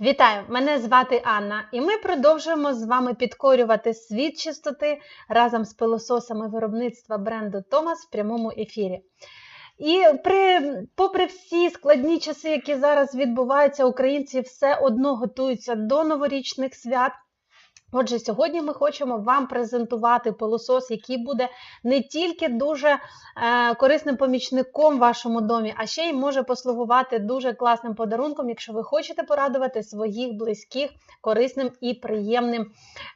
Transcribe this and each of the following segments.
Вітаю! Мене звати Анна, і ми продовжуємо з вами підкорювати світ чистоти разом з пилососами виробництва бренду Томас в прямому ефірі. І при, попри всі складні часи, які зараз відбуваються, українці все одно готуються до новорічних свят. Отже, сьогодні ми хочемо вам презентувати пилосос, який буде не тільки дуже е, корисним помічником в вашому домі, а ще й може послугувати дуже класним подарунком, якщо ви хочете порадувати своїх близьких корисним і приємним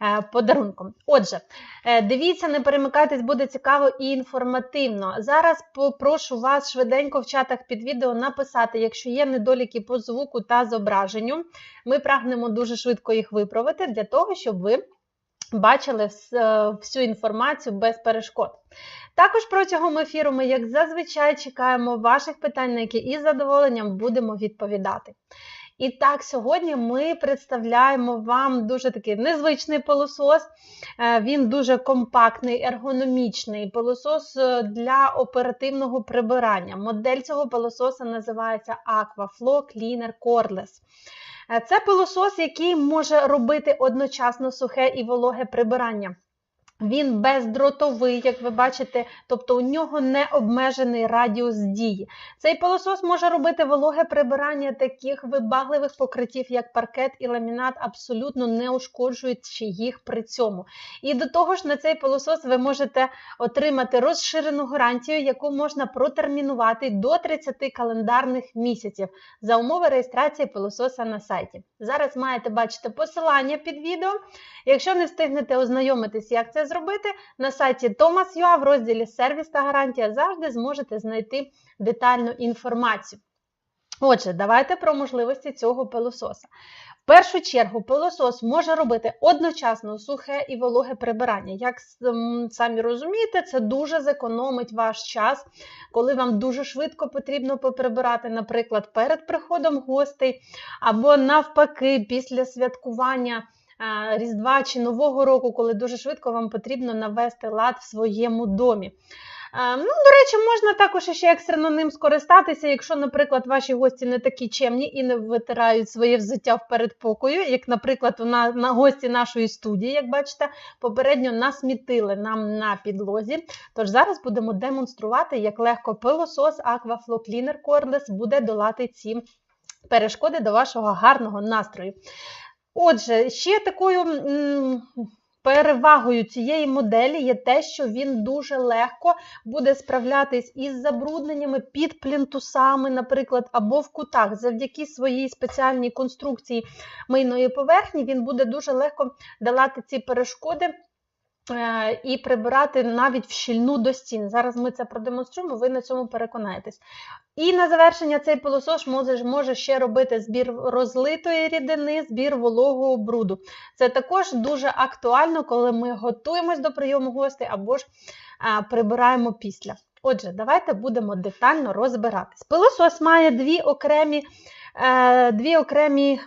е, подарунком. Отже, е, дивіться, не перемикайтесь, буде цікаво і інформативно. Зараз попрошу вас швиденько в чатах під відео написати, якщо є недоліки по звуку та зображенню. Ми прагнемо дуже швидко їх виправити для того, щоб ви бачили всю інформацію без перешкод. Також протягом ефіру ми, як зазвичай, чекаємо ваших питань, на які із задоволенням будемо відповідати. І так, сьогодні ми представляємо вам дуже такий незвичний пилосос. Він дуже компактний, ергономічний пилосос для оперативного прибирання. Модель цього пилососа називається Aquaflow Cleaner Cordless. Це пилосос, який може робити одночасно сухе і вологе прибирання. Він бездротовий, як ви бачите, тобто у нього не обмежений радіус дії. Цей пилосос може робити вологе прибирання таких вибагливих покриттів, як паркет і ламінат, абсолютно не ушкоджуючи їх при цьому. І до того ж, на цей пилосос ви можете отримати розширену гарантію, яку можна протермінувати до 30 календарних місяців за умови реєстрації пилососа на сайті. Зараз маєте бачити посилання під відео. Якщо не встигнете ознайомитись, як це зробити, на сайті Thomas.ua в розділі Сервіс та гарантія завжди зможете знайти детальну інформацію. Отже, давайте про можливості цього пилососа. В першу чергу, пилосос може робити одночасно сухе і вологе прибирання. Як самі розумієте, це дуже зекономить ваш час, коли вам дуже швидко потрібно поприбирати, наприклад, перед приходом гостей, або навпаки, після святкування. Різдва чи Нового року, коли дуже швидко вам потрібно навести лад в своєму домі. Ну, До речі, можна також ще екстрено ним скористатися, якщо, наприклад, ваші гості не такі чемні і не витирають своє взуття в передпокою, як, наприклад, на, на гості нашої студії, як бачите, попередньо насмітили нам на підлозі. Тож зараз будемо демонструвати, як легко пилосос Aquaflow Cleaner Cordless буде долати ці перешкоди до вашого гарного настрою. Отже, ще такою перевагою цієї моделі є те, що він дуже легко буде справлятись із забрудненнями під плінтусами, наприклад, або в кутах. Завдяки своїй спеціальній конструкції мийної поверхні, він буде дуже легко долати ці перешкоди. Е, і прибирати навіть в щільну до стін. Зараз ми це продемонструємо, ви на цьому переконаєтесь. І на завершення цей пилосос може, може ще робити збір розлитої рідини, збір вологого бруду. Це також дуже актуально, коли ми готуємось до прийому гостей або ж прибираємо після. Отже, давайте будемо детально розбиратись. Пилосос має дві окремі, е, дві окремі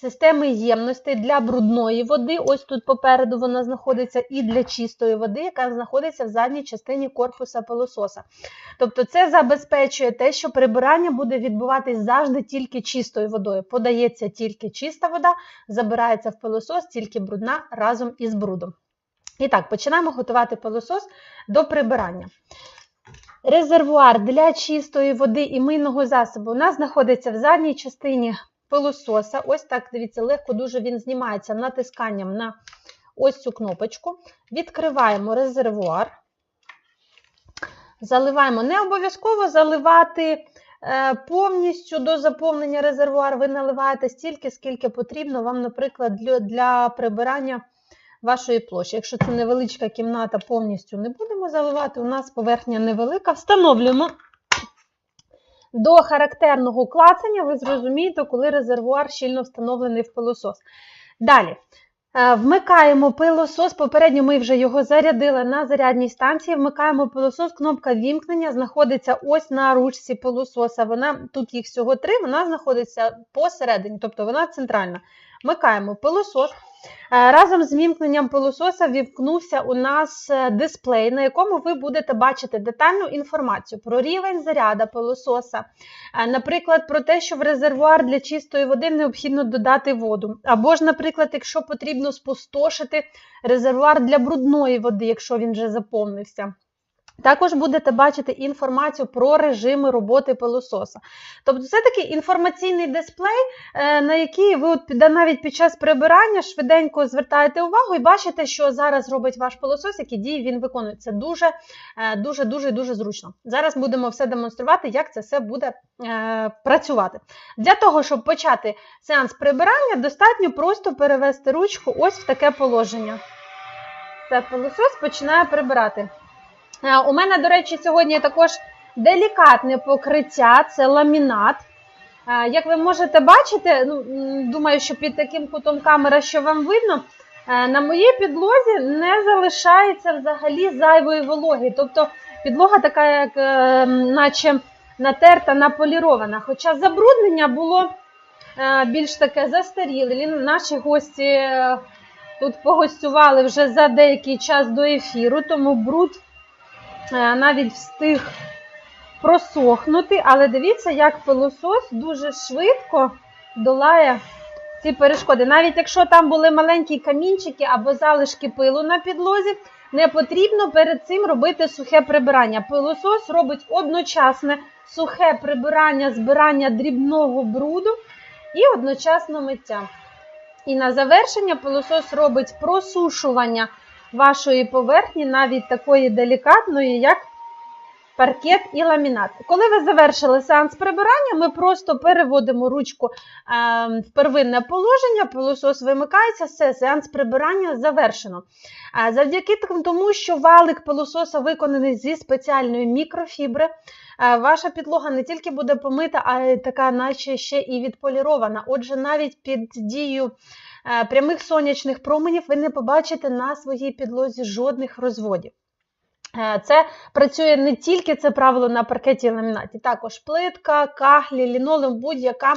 системи ємностей для брудної води. Ось тут попереду вона знаходиться, і для чистої води, яка знаходиться в задній частині корпуса пилососа. Тобто, це забезпечує те, що прибирання буде відбуватись завжди тільки чистою водою. Подається тільки чиста вода, забирається в пилосос тільки брудна разом із брудом. І так, починаємо готувати пилосос до прибирання. Резервуар для чистої води і мийного засобу у нас знаходиться в задній частині пилососа. Ось так, дивіться, легко дуже він знімається натисканням на ось цю кнопочку. Відкриваємо резервуар. Заливаємо. Не обов'язково заливати е, повністю до заповнення резервуар. Ви наливаєте стільки, скільки потрібно вам, наприклад, для, для прибирання вашої площі. Якщо це невеличка кімната, повністю не будемо заливати, у нас поверхня невелика. Встановлюємо до характерного клацання ви зрозумієте, коли резервуар щільно встановлений в пилосос. Далі. Е, вмикаємо пилосос, попередньо ми вже його зарядили на зарядній станції. Вмикаємо пилосос, кнопка вімкнення знаходиться ось на ручці пилососа. Вона, Тут їх всього три, вона знаходиться посередині, тобто вона центральна. Вмикаємо пилосос. Е, Разом з вімкненням пилососа вімкнувся у нас е, дисплей, на якому ви будете бачити детальну інформацію про рівень заряду пилососа, Е, наприклад, про те, що в резервуар для чистої води необхідно додати воду. Або ж, наприклад, якщо потрібно спустошити резервуар для брудної води, якщо він вже заповнився. Також будете бачити інформацію про режими роботи пилососа. Тобто це такий інформаційний дисплей, е, на який ви от навіть під час прибирання швиденько звертаєте увагу і бачите, що зараз робить ваш пилосос, які дії він виконує. Це дуже, е, дуже, дуже, дуже зручно. Зараз будемо все демонструвати, як це все буде е, працювати. Для того, щоб почати сеанс прибирання, достатньо просто перевести ручку ось в таке положення. Це пилосос починає прибирати. Е, У мене, до речі, сьогодні також делікатне покриття це ламінат. Е, Як ви можете бачити, ну, думаю, що під таким кутом камера, що вам видно, е, на моїй підлозі не залишається взагалі зайвої вологи. Тобто підлога така, як наче натерта, наполірована. Хоча забруднення було більш таке застаріле. Наші гості тут погостювали вже за деякий час до ефіру, тому бруд навіть встиг просохнути, але дивіться, як пилосос дуже швидко долає ці перешкоди. Навіть якщо там були маленькі камінчики або залишки пилу на підлозі, не потрібно перед цим робити сухе прибирання. Пилосос робить одночасне сухе прибирання, збирання дрібного бруду і одночасно миття. І на завершення пилосос робить просушування вашої поверхні, навіть такої делікатної, як паркет і ламінат. Коли ви завершили сеанс прибирання, ми просто переводимо ручку е, в первинне положення, пилосос вимикається, все, сеанс прибирання завершено. Е, завдяки тому, що валик пилососа виконаний зі спеціальної мікрофібри, е, ваша підлога не тільки буде помита, а й така, наче ще і відполірована. Отже, навіть під дією прямих сонячних променів ви не побачите на своїй підлозі жодних розводів. Е, Це працює не тільки це правило на паркеті і ламінаті, також плитка, кахлі, лінолеум, будь-яка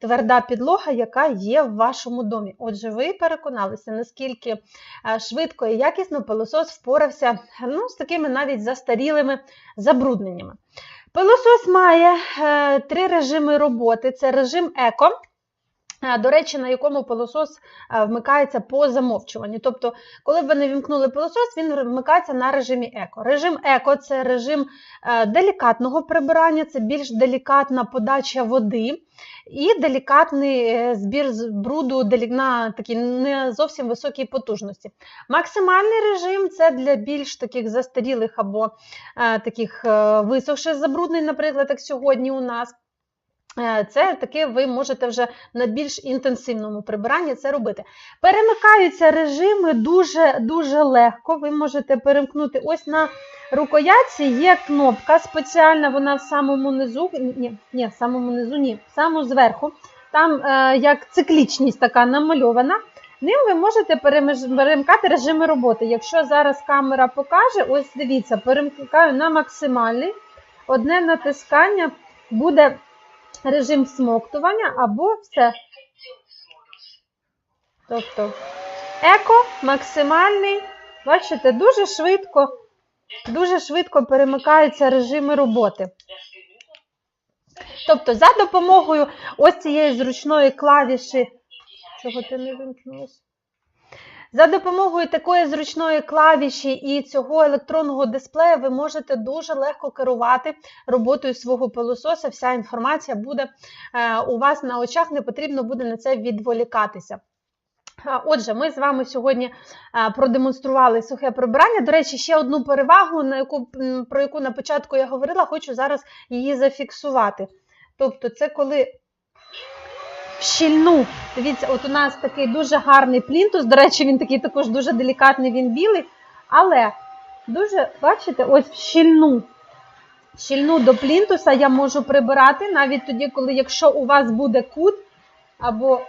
тверда підлога, яка є в вашому домі. Отже, ви переконалися, наскільки е, швидко і якісно пилосос впорався ну, з такими навіть застарілими забрудненнями. Пилосос має е, три режими роботи: це режим еко. До речі, на якому пилосос вмикається по замовчуванню. Тобто, коли ви не вімкнули пилосос, він вмикається на режимі еко. Режим еко це режим делікатного прибирання, це більш делікатна подача води і делікатний е, збір бруду на такій не зовсім високій потужності. Максимальний режим це для більш таких застарілих або таких е, висохших забруднень, наприклад, як сьогодні у нас. Е, Це таке ви можете вже на більш інтенсивному прибиранні це робити. Перемикаються режими дуже дуже легко. Ви можете перемкнути ось на рукоятці є кнопка спеціальна, вона в самому низу. Ні, ні, в самому низу, ні, в самому зверху. Там е, як циклічність така намальована. Ним ви можете перемкати режими роботи. Якщо зараз камера покаже, ось дивіться, перемкаю на максимальний. Одне натискання буде режим всмоктування або все. Тобто еко, максимальний. Бачите, дуже швидко, дуже швидко перемикаються режими роботи. Тобто, за допомогою ось цієї зручної клавіші. Чого ти не вимкнулась? За допомогою такої зручної клавіші і цього електронного дисплея ви можете дуже легко керувати роботою свого пилососа. Вся інформація буде е, у вас на очах, не потрібно буде на це відволікатися. Отже, ми з вами сьогодні продемонстрували сухе прибирання. До речі, ще одну перевагу, на яку, про яку на початку я говорила, хочу зараз її зафіксувати. Тобто, це коли щільну, дивіться, от у нас такий дуже гарний плінтус, до речі, він такий також дуже делікатний, він білий, але дуже, бачите, ось в щільну. Щільну до плінтуса я можу прибирати навіть тоді, коли якщо у вас буде кут або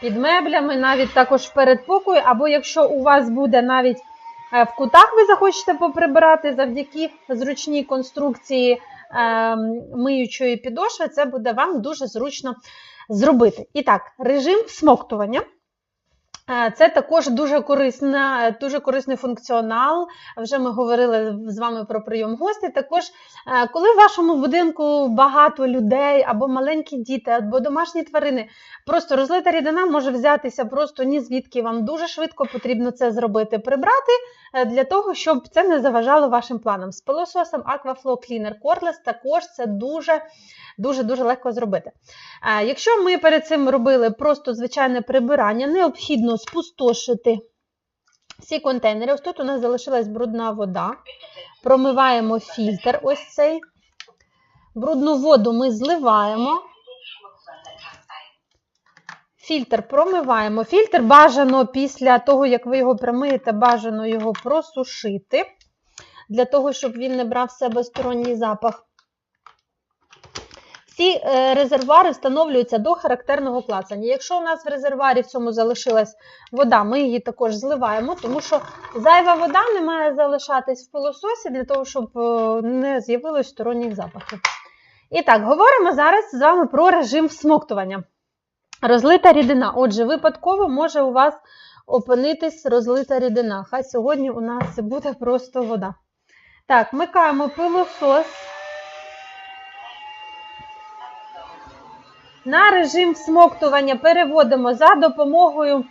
під меблями, навіть також в передпокої, або якщо у вас буде навіть е, в кутах, ви захочете поприбирати завдяки зручній конструкції миючої підошви, це буде вам дуже зручно зробити. І так, режим всмоктування. Е, Це також дуже корисна, дуже корисний функціонал. Вже ми говорили з вами про прийом гостей. Також, е, коли в вашому будинку багато людей, або маленькі діти, або домашні тварини, просто розлита рідина може взятися просто ні звідки. Вам дуже швидко потрібно це зробити, прибрати е, для того, щоб це не заважало вашим планам. З пилососом Aquaflow Cleaner Cordless також це дуже дуже дуже легко зробити. Якщо ми перед цим робили просто звичайне прибирання, необхідно спустошити всі контейнери. Ось тут у нас залишилась брудна вода. Промиваємо фільтр ось цей. Брудну воду ми зливаємо. Фільтр промиваємо. Фільтр бажано після того, як ви його промиєте, бажано його просушити, для того, щоб він не брав в себе сторонній запах. Всі е, резервуари встановлюються до характерного клацання. Якщо у нас в резервуарі в цьому залишилась вода, ми її також зливаємо, тому що зайва вода не має залишатись в пилососі для того, щоб е, не з'явилось сторонніх запахів. І так, говоримо зараз з вами про режим всмоктування. Розлита рідина. Отже, випадково може у вас опинитись розлита рідина. Хай сьогодні у нас буде просто вода. Так, вмикаємо пилосос. На режим всмоктування переводимо за допомогою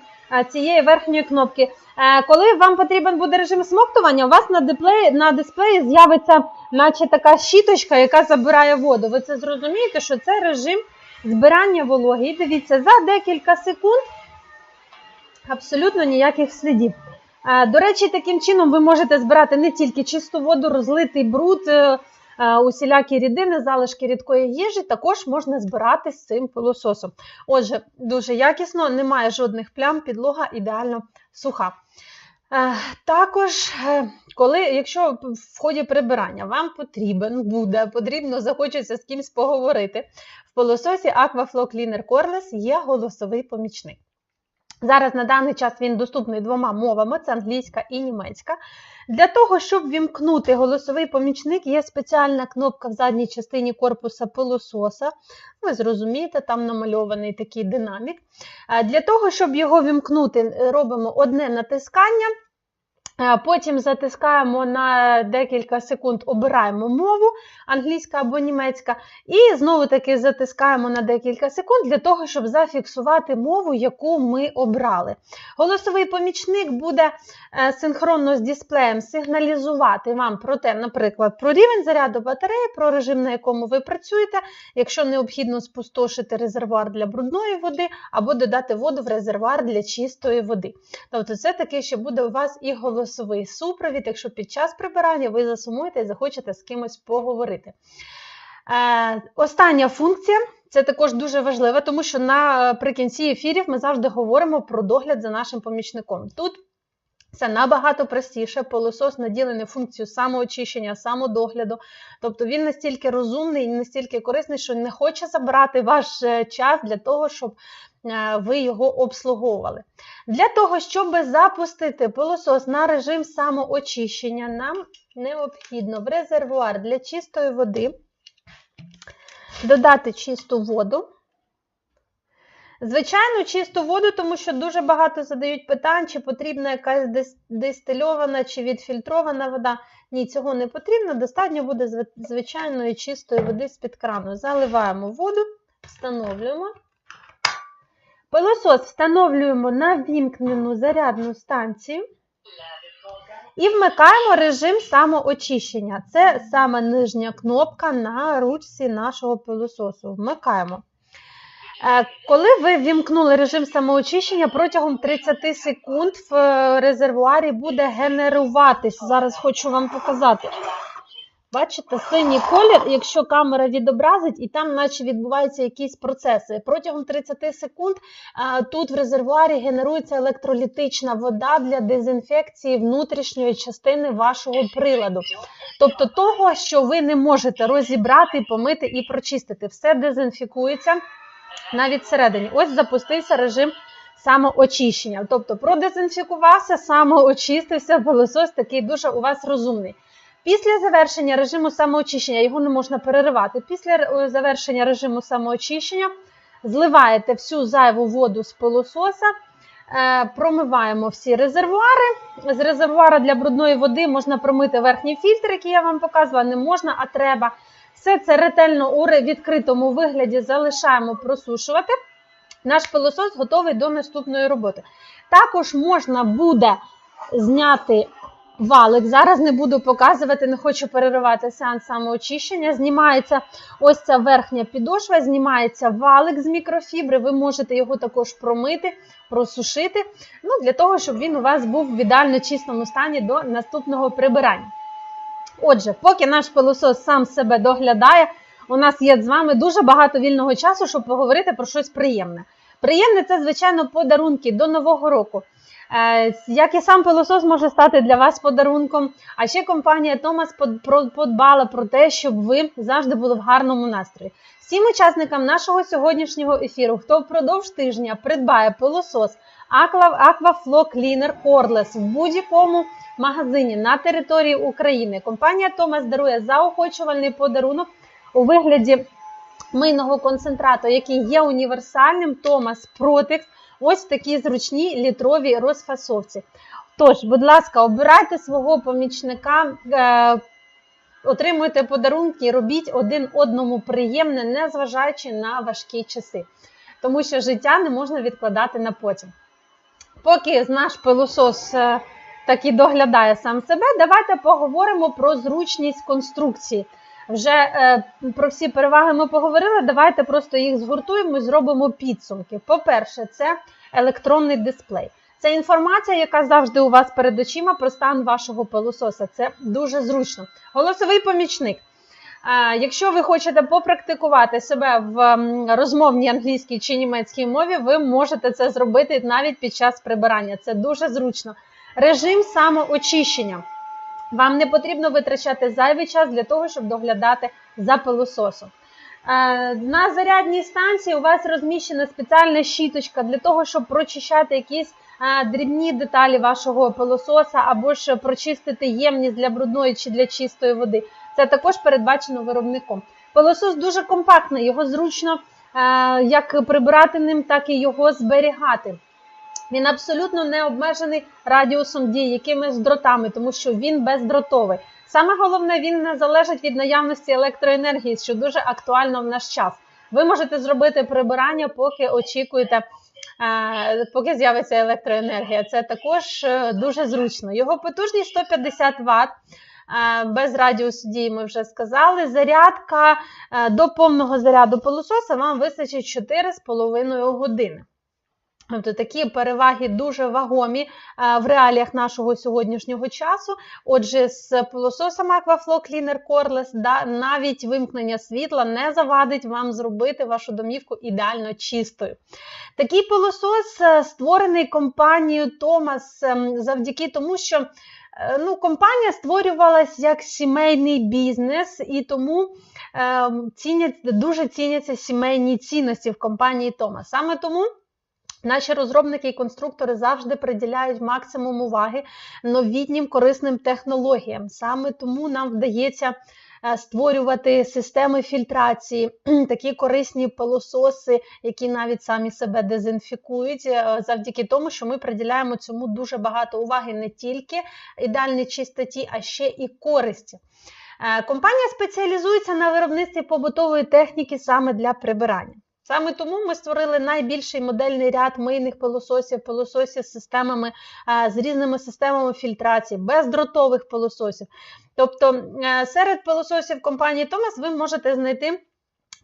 цієї верхньої кнопки. Е, Коли вам потрібен буде режим всмоктування, у вас на дисплеї, на дисплеї з'явиться наче така щіточка, яка забирає воду. Ви це зрозумієте, що це режим збирання вологи. І дивіться, за декілька секунд абсолютно ніяких слідів. Е, До речі, таким чином ви можете збирати не тільки чисту воду, розлитий бруд, е, е, усілякі рідини, залишки рідкої їжі, також можна збирати з цим пилососом. Отже, дуже якісно, немає жодних плям, підлога ідеально суха. Е, Також, е, коли, якщо в ході прибирання вам потрібен буде, потрібно захочеться з кимось поговорити, в пилососі Aquaflow Cleaner Cordless є голосовий помічник. Зараз на даний час він доступний двома мовами: це англійська і німецька. Для того, щоб вімкнути голосовий помічник, є спеціальна кнопка в задній частині корпуса пилососа. Ви зрозумієте, там намальований такий динамік. Е, Для того, щоб його вімкнути, робимо одне натискання. Е, Потім затискаємо на декілька секунд, обираємо мову англійська або німецька, і знову таки затискаємо на декілька секунд для того, щоб зафіксувати мову, яку ми обрали. Голосовий помічник буде е, синхронно з дисплеєм сигналізувати вам про те, наприклад, про рівень заряду батареї, про режим, на якому ви працюєте, якщо необхідно спустошити резервуар для брудної води, або додати воду в резервуар для чистої води. Тобто, це таки ще буде у вас і голосовий супровід, якщо під час прибирання ви засумуєте і захочете з кимось поговорити. Е, остання функція. Це також дуже важливо, тому що наприкінці ефірів ми завжди говоримо про догляд за нашим помічником. Тут це набагато простіше. Пилосос наділений функцією самоочищення, самодогляду. Тобто він настільки розумний і настільки корисний, що не хоче забрати ваш е, час для того, щоб е, ви його обслуговували. Для того, щоб запустити пилосос на режим самоочищення, нам необхідно в резервуар для чистої води додати чисту воду. Звичайно, чисту воду, тому що дуже багато задають питань, чи потрібна якась дистильована чи відфільтрована вода. Ні, цього не потрібно. Достатньо буде звичайної чистої води з-під крану. Заливаємо воду, встановлюємо. Пилосос встановлюємо на вімкнену зарядну станцію. І вмикаємо режим самоочищення. Це саме нижня кнопка на ручці нашого пилососу. Вмикаємо. Е, Коли ви вімкнули режим самоочищення, протягом 30 секунд в е, резервуарі буде генеруватись. Зараз хочу вам показати. Бачите, синій колір, якщо камера відобразить, і там наче відбуваються якісь процеси. Протягом 30 секунд тут в резервуарі генерується електролітична вода для дезінфекції внутрішньої частини вашого приладу. Тобто того, що ви не можете розібрати, помити і прочистити. Все дезінфікується навіть всередині. Ось запустився режим самоочищення. Тобто продезінфікувався, самоочистився, пилосос такий дуже у вас розумний. Після завершення режиму самоочищення його не можна переривати. Після е, завершення режиму самоочищення зливаєте всю зайву воду з пилососа, е, промиваємо всі резервуари. З резервуара для брудної води можна промити верхній фільтр, який я вам показувала, не можна, а треба. Все це ретельно у відкритому вигляді залишаємо просушувати. Наш пилосос готовий до наступної роботи. Також можна буде зняти валик. Зараз не буду показувати, не хочу переривати сеанс самоочищення. Знімається ось ця верхня підошва, знімається валик з мікрофібри. Ви можете його також промити, просушити, ну, для того, щоб він у вас був в ідеально чистому стані до наступного прибирання. Отже, поки наш пилосос сам себе доглядає, у нас є з вами дуже багато вільного часу, щоб поговорити про щось приємне. Приємне це, звичайно, подарунки до Нового року. Е, Як і сам пилосос може стати для вас подарунком, а ще компанія Томас подбала про те, щоб ви завжди були в гарному настрої. Всім учасникам нашого сьогоднішнього ефіру, хто впродовж тижня придбає пилосос Aquaflow Cleaner Cordless в будь-якому магазині на території України, компанія Томас дарує заохочувальний подарунок у вигляді мийного концентрату, який є універсальним Томас Protex, ось в такій зручній літровій розфасовці. Тож, будь ласка, обирайте свого помічника, е, отримуйте подарунки, робіть один одному приємне, незважаючи на важкі часи. Тому що життя не можна відкладати на потім. Поки наш пилосос е, таки доглядає сам себе, давайте поговоримо про зручність конструкції. Вже е, про всі переваги ми поговорили. Давайте просто їх згуртуємо і зробимо підсумки. По-перше, це електронний дисплей. Це інформація, яка завжди у вас перед очима про стан вашого пилососа. Це дуже зручно. Голосовий помічник. Е, якщо ви хочете попрактикувати себе в розмовній англійській чи німецькій мові, ви можете це зробити навіть під час прибирання. Це дуже зручно. Режим самоочищення. Вам не потрібно витрачати зайвий час для того, щоб доглядати за пилососом. Е, на зарядній станції у вас розміщена спеціальна щіточка для того, щоб прочищати якісь е, дрібні деталі вашого пилососа, або ж прочистити ємність для брудної чи для чистої води. Це також передбачено виробником. Пилосос дуже компактний, його зручно е, як прибирати ним, так і його зберігати. Він абсолютно не обмежений радіусом дії, якимись дротами, тому що він бездротовий. Саме головне, він не залежить від наявності електроенергії, що дуже актуально в наш час. Ви можете зробити прибирання, поки очікуєте, е, поки з'явиться електроенергія. Це також е, дуже зручно. Його потужність 150 Вт. Е, без радіусу дії ми вже сказали. Зарядка до повного заряду пилососа вам вистачить 4,5 години. Тобто такі переваги дуже вагомі е, в реаліях нашого сьогоднішнього часу. Отже, з пилососом Aquaflow Cleaner Cordless да, навіть вимкнення світла не завадить вам зробити вашу домівку ідеально чистою. Такий пилосос е, створений компанією Thomas ем, завдяки тому, що е, ну, компанія створювалась як сімейний бізнес, і тому е, цінять, дуже ціняться сімейні цінності в компанії Thomas. Саме тому. Наші розробники і конструктори завжди приділяють максимум уваги новітнім корисним технологіям. Саме тому нам вдається е, створювати системи фільтрації, такі корисні пилососи, які навіть самі себе дезінфікують, е, завдяки тому, що ми приділяємо цьому дуже багато уваги не тільки ідеальній чистоті, а ще і користі. Е, компанія спеціалізується на виробництві побутової техніки саме для прибирання. Саме тому ми створили найбільший модельний ряд мийних пилососів, пилососів з системами, з різними системами фільтрації, бездротових пилососів. Тобто е, серед пилососів компанії Thomas ви можете знайти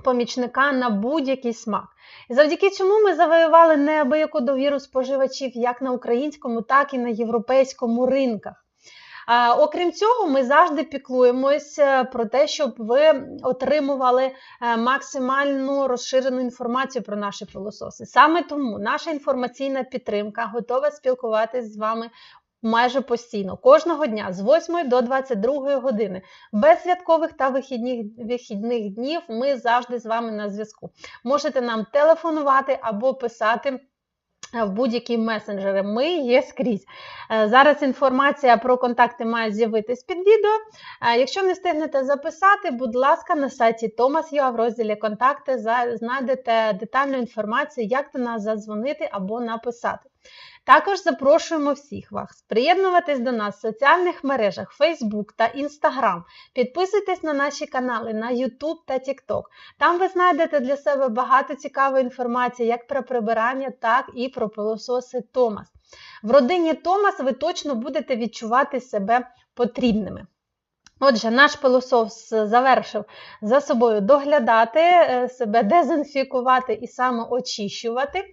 помічника на будь-який смак. І завдяки цьому ми завоювали неабияку довіру споживачів як на українському, так і на європейському ринках. Окрім цього, ми завжди піклуємось про те, щоб ви отримували е, максимальну розширену інформацію про наші пилососи. Саме тому наша інформаційна підтримка готова спілкуватися з вами. Майже постійно, кожного дня з 8 до 22 години, без святкових та вихідних вихідних днів ми завжди з вами на зв'язку. Можете нам телефонувати або писати в будь-які месенджери. Ми є скрізь. Е, Зараз інформація про контакти має з'явитись під відео. Е, Якщо не встигнете записати, будь ласка, на сайті Thomas.ua в розділі Контакти знайдете детальну інформацію, як до нас задзвонити або написати. Також запрошуємо всіх вас приєднуватись до нас в соціальних мережах Facebook та Instagram. Підписуйтесь на наші канали на YouTube та TikTok. Там ви знайдете для себе багато цікавої інформації як про прибирання, так і про пилососи Томас. В родині Томас ви точно будете відчувати себе потрібними. Отже, наш пилосос завершив за собою доглядати, е, себе дезінфікувати і самоочищувати. Е,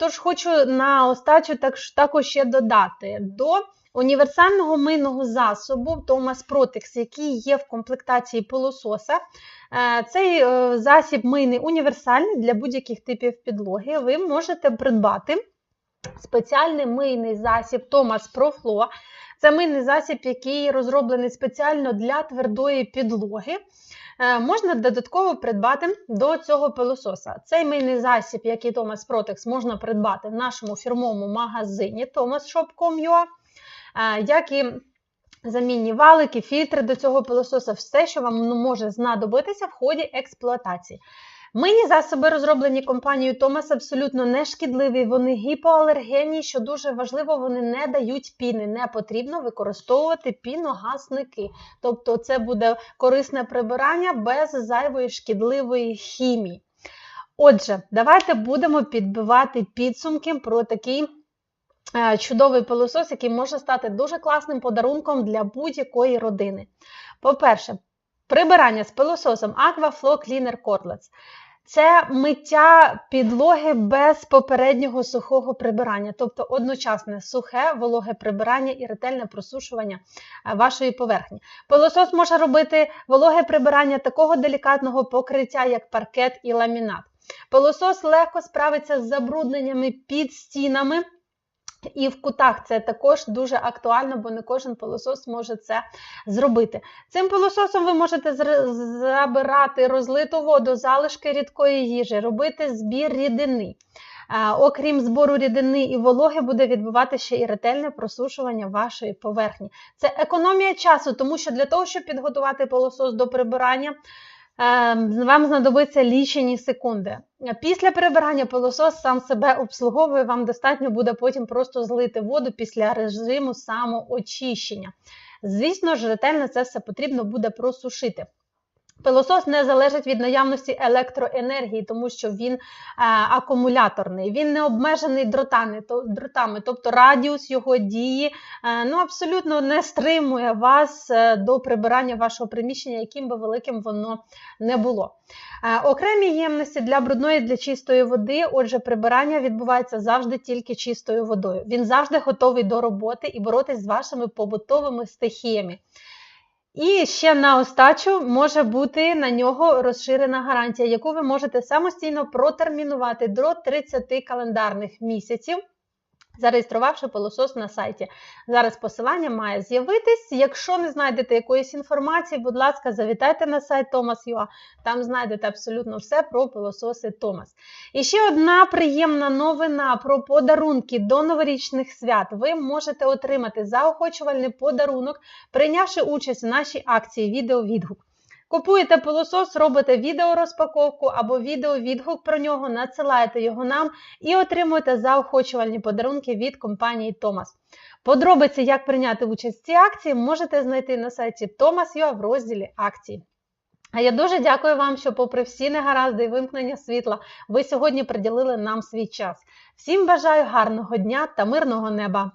Тож хочу на остачу також ще додати до універсального мийного засобу Thomas Protex, який є в комплектації пилососа. Е, Цей засіб мийний універсальний для будь-яких типів підлоги. Ви можете придбати спеціальний мийний засіб Pro Flow. Це мийний засіб, який розроблений спеціально для твердої підлоги. Е, Можна додатково придбати до цього пилососа. Цей мийний засіб, як і Thomas Protex, можна придбати в нашому фірмовому магазині thomasshop.com.ua, е, як і замінні валики, фільтри до цього пилососа, все, що вам ну, може знадобитися в ході експлуатації. Мийні засоби, розроблені компанією Thomas, абсолютно не шкідливі, вони гіпоалергенні, що дуже важливо, вони не дають піни. Не потрібно використовувати піногасники. Тобто це буде корисне прибирання без зайвої шкідливої хімії. Отже, давайте будемо підбивати підсумки про такий е, чудовий пилосос, який може стати дуже класним подарунком для будь-якої родини. По-перше, прибирання з пилососом Aqua Flow Cleaner Cordless. Це миття підлоги без попереднього сухого прибирання, тобто одночасне сухе, вологе прибирання і ретельне просушування е, вашої поверхні. Пилосос може робити вологе прибирання такого делікатного покриття, як паркет і ламінат. Пилосос легко справиться з забрудненнями під стінами. І в кутах це також дуже актуально, бо не кожен пилосос може це зробити. Цим пилососом ви можете забирати розлиту воду, залишки рідкої їжі, робити збір рідини. Окрім збору рідини і вологи, буде відбуватися ще і ретельне просушування вашої поверхні. Це економія часу, тому що для того, щоб підготувати пилосос до прибирання, вам знадобиться лічені секунди. Після прибирання пилосос сам себе обслуговує, вам достатньо буде потім просто злити воду після режиму самоочищення. Звісно ж, ретельно це все потрібно буде просушити. Пилосос не залежить від наявності електроенергії, тому що він е, акумуляторний, він не обмежений дротами, то, дротами, тобто радіус його дії е, ну, абсолютно не стримує вас е, до прибирання вашого приміщення, яким би великим воно не було. Е, окремі ємності для брудної для чистої води, отже, прибирання відбувається завжди тільки чистою водою. Він завжди готовий до роботи і боротись з вашими побутовими стихіями. І ще на остачу може бути на нього розширена гарантія, яку ви можете самостійно протермінувати до 30 календарних місяців, зареєструвавши пилосос на сайті. Зараз посилання має з'явитись. Якщо не знайдете якоїсь інформації, будь ласка, завітайте на сайт Thomas.ua, там знайдете абсолютно все про пилососи Thomas. І ще одна приємна новина про подарунки до новорічних свят. Ви можете отримати заохочувальний подарунок, прийнявши участь у нашій акції відеовідгук. Купуєте пилосос, робите відеорозпаковку або відеовідгук про нього, надсилаєте його нам і отримуєте заохочувальні подарунки від компанії Thomas. Подробиці, як прийняти участь в цій акції, можете знайти на сайті Thomas.ua в розділі акції. А я дуже дякую вам, що, попри всі негаразди і вимкнення світла, ви сьогодні приділили нам свій час. Всім бажаю гарного дня та мирного неба!